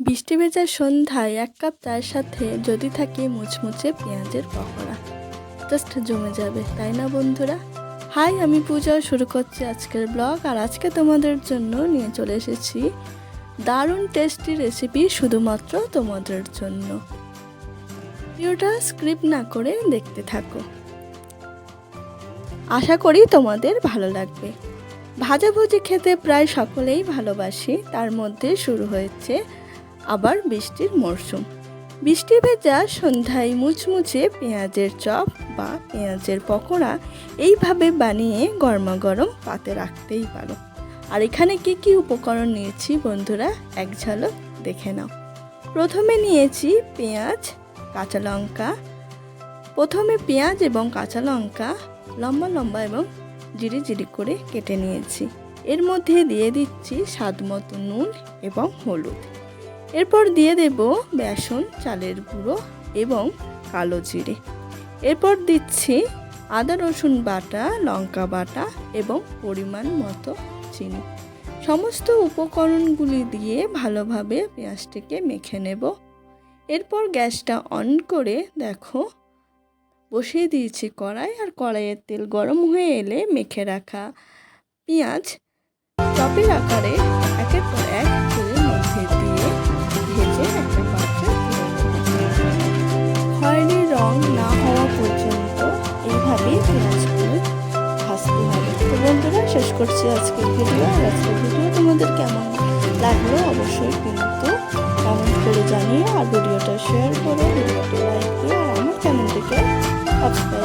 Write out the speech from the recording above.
বৃষ্টি ভেজা সন্ধ্যায় এক কাপ চায়ের সাথে যদি থাকে মুচমুচে পেঁয়াজের পকোড়া। জাস্ট জমে যাবে, তাই না বন্ধুরা? হাই আমি পূজা, শুরু করছি আজকের ব্লগ আর আজকে তোমাদের জন্য নিয়ে চলে এসেছি দারুণ টেস্টি রেসিপি শুধুমাত্র তোমাদের জন্য। ভিডিওটা স্ক্রিপ্ট না করে দেখতে থাকো। আশা করি তোমাদের ভালো লাগবে। ভাজাভুজি খেতে প্রায় সকলেই ভালোবাসি। তার মধ্যে শুরু হয়েছে আবার বৃষ্টির মরশুম। বৃষ্টি ভেজা সন্ধ্যায় মুচমুচে পেঁয়াজের চপ বা পেঁয়াজের পকোড়া এইভাবে বানিয়ে গরমা গরম পাতে রাখতেই পারো। আর এখানে কি কি উপকরণ নিয়েছি বন্ধুরা, এক ঝালক দেখে নাও। প্রথমে নিয়েছি পেঁয়াজ, কাঁচা লঙ্কা। প্রথমে পেঁয়াজ এবং কাঁচা লঙ্কা লম্বা লম্বা এবং জিরি জিরি করে কেটে নিয়েছি। এর মধ্যে দিয়ে দিচ্ছি স্বাদ মতো নুন এবং হলুদ। এরপর দিয়ে দেব বেসন, চালের গুঁড়ো এবং কালো জিরে। এরপর দিচ্ছি আদা, রসুন বাটা, লঙ্কা বাটা এবং পরিমাণ মতো চিনি। সমস্ত উপকরণগুলি দিয়ে ভালোভাবে পেঁয়াজটিকে মেখে নেব। এরপর গ্যাসটা অন করে দেখো, বসিয়ে দিয়েছি কড়াই আর কড়াইয়ের তেল গরম হয়ে এলে মেখে রাখা পেঁয়াজ চপের আকারে একের পর এক বন্ধুরা, শেষ করছি আজকের ভিডিও আর আজকের ভিডিও তোমাদের কেমন লাগল অবশ্যই কিন্তু কমেন্ট করে জানিও। আর ভিডিওটা শেয়ার করো ভিডিওটা লাইক আর আমার চ্যানেলটিকে সাবস্ক্রাইব